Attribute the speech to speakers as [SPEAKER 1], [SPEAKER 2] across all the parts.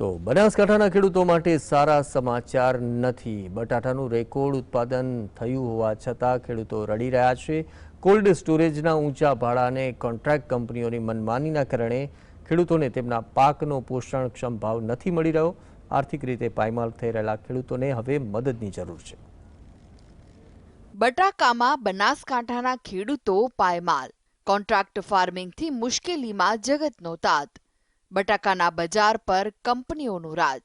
[SPEAKER 1] તો બનાસકાંઠાના ખેડૂતો માટે સારા સમાચાર નથી. બટાટાનું રેકોર્ડ ઉત્પાદન થયું હોવા છતાં ખેડૂતો રડી રહ્યા છે. કોલ્ડ સ્ટોરેજના ઊંચા ભાડાને કોન્ટ્રાક્ટ કંપનીઓની મનમાનીના કારણે ખેડૂતોને તેમના પાકનો પોષણક્ષમ ભાવ નથી મળી રહ્યો. આર્થિક રીતે પાયમાલ થઈ રહેલા ખેડૂતોને હવે મદદની જરૂર છે.
[SPEAKER 2] બટાકામાં બનાસકાંઠાના ખેડૂતો પાયમાલ. કોન્ટ્રાક્ટ ફાર્મિંગથી મુશ્કેલીમાં જગતનો તાત. બટાકાના બજાર પર કંપનીઓનું રાજ.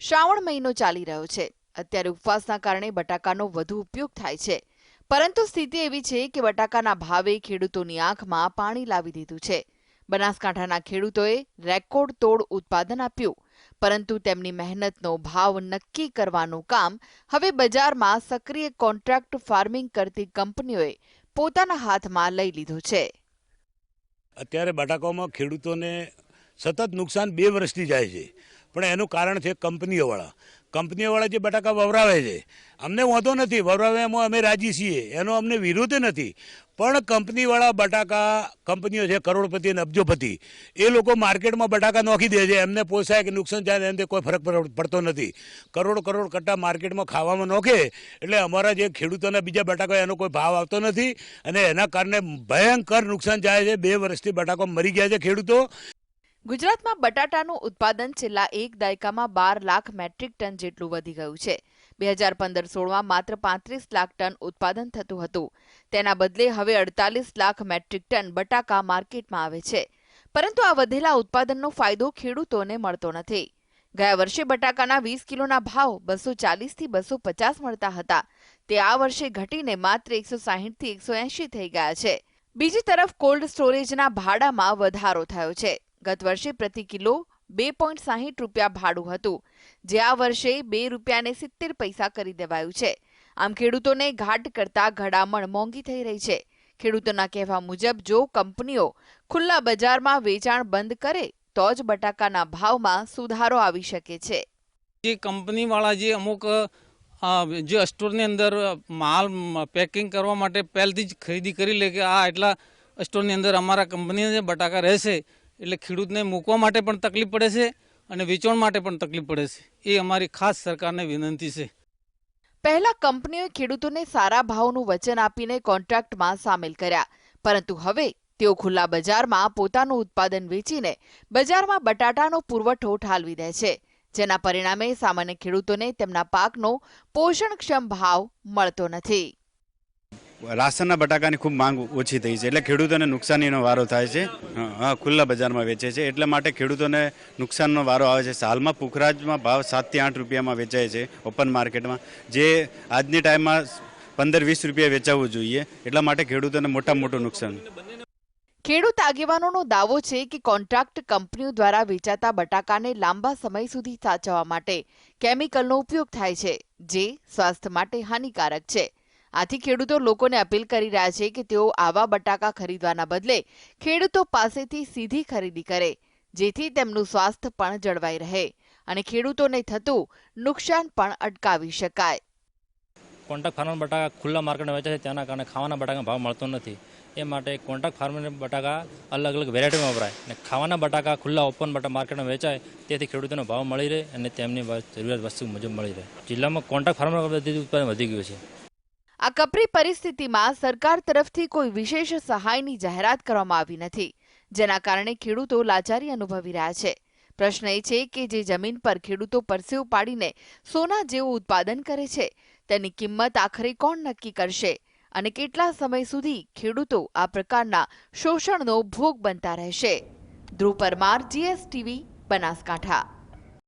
[SPEAKER 2] શ્રાવણ મહિનો ચાલી રહ્યો છે. અત્યારે ઉપવાસના કારણે બટાકાનો વધુ ઉપયોગ થાય છે. પરંતુ સ્થિતિ એવી છે કે બટાકાના ભાવે ખેડૂતોની આંખમાં પાણી લાવી દીધું છે. બનાસકાંઠાના ખેડૂતોએ રેકોર્ડ તોડ ઉત્પાદન આપ્યું. પરંતુ તેમની મહેનતનો ભાવ નક્કી કરવાનું કામ હવે બજારમાં સક્રિય કોન્ટ્રાક્ટ ફાર્મિંગ કરતી કંપનીઓએ પોતાના હાથમાં લઈ લીધું છે.
[SPEAKER 3] અત્યારે બટાકામાં ખેડૂતોને સતત નુકસાન બે વર્ષથી જાય છે. પણ એનું કારણ છે કંપનીઓવાળા કંપનીઓવાળા જે બટાકા વવરાવે છે, અમને વાંધો નથી. વવરાવ્યામાં અમે રાજી છીએ. એનો અમને વિરોધ નથી. પણ કંપનીવાળા બટાકા, કંપનીઓ છે, કરોડપતિ અને અબજોપતિ, એ લોકો માર્કેટમાં બટાકા નોખી દે છે. એમને પોસાય કે નુકસાન થાય એમને કોઈ ફરક પડ- પડતો નથી. કરોડ કરોડ કટ્ટા માર્કેટમાં ખાવામાં નોખે એટલે અમારા જે ખેડૂતોના બીજા બટાકા એનો કોઈ ભાવ આવતો નથી અને એના કારણે ભયંકર નુકસાન જાય છે. બે વર્ષથી બટાકા મરી ગયા છે ખેડૂતો.
[SPEAKER 2] ગુજરાતમાં બટાટાનું ઉત્પાદન છેલ્લા એક દાયકામાં બાર લાખ મેટ્રિક ટન જેટલું વધી ગયું છે. બે હજાર પંદર સોળમાં માત્ર પાંત્રીસ લાખ ટન ઉત્પાદન થતું હતું. તેના બદલે હવે અડતાલીસ લાખ મેટ્રિક ટન બટાકા માર્કેટમાં આવે છે. પરંતુ આ વધેલા ઉત્પાદનનો ફાયદો ખેડૂતોને મળતો નથી. ગયા વર્ષે બટાકાના વીસ કિલોના ભાવ બસો ચાલીસથી બસો પચાસ મળતા હતા. તે આ વર્ષે ઘટીને માત્ર એકસો સાહીઠથી એકસો એંશી થઈ ગયા છે. બીજી તરફ કોલ્ડ સ્ટોરેજના ભાડામાં વધારો થયો છે. ગત વર્ષે પ્રતિ કિલો બે પોઈન્ટ સાહીઠ રૂપિયા ભાડું હતું. જે આ વર્ષે બે રૂપિયાને સિત્તેર પૈસા કરી દેવાયું છે. આમ ખેડૂતોને ઘાટ કરતા ઘડામણ મોંઘી થઈ રહી છે. ખેડૂતોના કહેવા મુજબ, જો કંપનીઓ ખુલ્લા બજારમાં વેચાણ બંધ કરે, તો જ બટાકાના ભાવમાં સુધારો આવી શકે છે.
[SPEAKER 4] જે કંપનીવાળા જે અમુક જે સ્ટોરની અંદર માલ પેકિંગ કરવા માટે પહેલથી જ ખરીદી કરી લે કે આ એટલા સ્ટોરની અંદર અમારા કંપનીના બટાકા રહેશે એટલે ખેડૂતને મૂકવા માટે પણ તકલીફ પડે છે અને વેચાણ માટે પણ તકલીફ પડે છે. એ અમારી ખાસ સરકારને વિનંતી છે.
[SPEAKER 2] પહેલા કંપનીઓએ ખેડૂતોને સારા ભાવનું વચન આપીને કોન્ટ્રાક્ટમાં સામેલ કર્યા. પરંતુ હવે તેઓ ખુલ્લા બજારમાં પોતાનું ઉત્પાદન વેચીને બજારમાં બટાટાનો પુરવઠો ઠાલવી દે છે, જેના પરિણામે સામાન્ય ખેડૂતોને તેમના પાકનો પોષણક્ષમ ભાવ મળતો નથી.
[SPEAKER 5] રાસનના બટાકાની ખૂબ માંગ ઓછી થઈ છે. એટલે ખેડૂતોને નુકસાનીનો વારો થાય છે. હા ખુલ્લા બજારમાં વેચે છે. એટલે માટે ખેડૂતોને નુકસાનનો વારો આવે છે. હાલમાં પુખરાજમાં ભાવ સાતથી આઠ રૂપિયામાં વેચાય છે ઓપન માર્કેટમાં. જે આજની ટાઈમમાં પંદર વીસ રૂપિયા વેચાવવું જોઈએ. એટલા માટે ખેડૂતોને મોટા મોટું નુકસાન.
[SPEAKER 2] ખેડૂત આગેવાનોનો દાવો છે કે કોન્ટ્રાક્ટ કંપનીઓ દ્વારા વેચાતા બટાકાને લાંબા સમય સુધી સાચવવા માટે કેમિકલનો ઉપયોગ થાય છે, જે સ્વાસ્થ્ય માટે હાનિકારક છે. આથી ખેડૂતો લોકોને અપીલ કરી રહ્યા છે કે તેઓ આવા બટાકા ખરીદવાના બદલે ખેડૂતો પાસેથી સીધી ખરીદી કરે, જેથી તેમનું સ્વાસ્થ્ય પણ જળવાઈ રહે અને ખેડૂતોને થતું નુકસાન પણ અટકાવી શકાય.
[SPEAKER 6] કોન્ટ્રાક્ટ ફાર્મર બટાકા ખુલ્લા માર્કેટમાં વેચાય છે, તેના કારણે ખાવાના બટાકા ભાવ મળતો નથી. એ માટે કોન્ટ્રાક્ટ ફાર્મર બટાકા અલગ અલગ વેરાયટીમાં વપરાય અને ખાવાના બટાકા ખુલ્લા ઓપન બટા માર્કેટમાં વેચાય, તેથી ખેડૂતોને ભાવ મળી રહે અને તેમની જરૂરિયાત વસ્તુ મુજબ મળી રહે. જિલ્લામાં કોન્ટ્રાક્ટ ફાર્મર ઉત્પાદન વધી ગયું છે.
[SPEAKER 2] આ કપરી પરિસ્થિતિમાં સરકાર તરફથી કોઈ વિશેષ સહાયની જાહેરાત કરવામાં આવી નથી, જેના કારણે ખેડૂતો લાચારી અનુભવી રહ્યા છે. પ્રશ્ન એ છે કે જે જમીન પર ખેડૂતો પરસેવ પાડીને સોના જેવું ઉત્પાદન કરે છે, તેની કિંમત આખરે કોણ નક્કી કરશે અને કેટલા સમય સુધી ખેડૂતો આ પ્રકારના શોષણનો ભોગ બનતા રહેશે? ધ્રુવ પરમાર, જીએસટીવી, બનાસકાંઠા.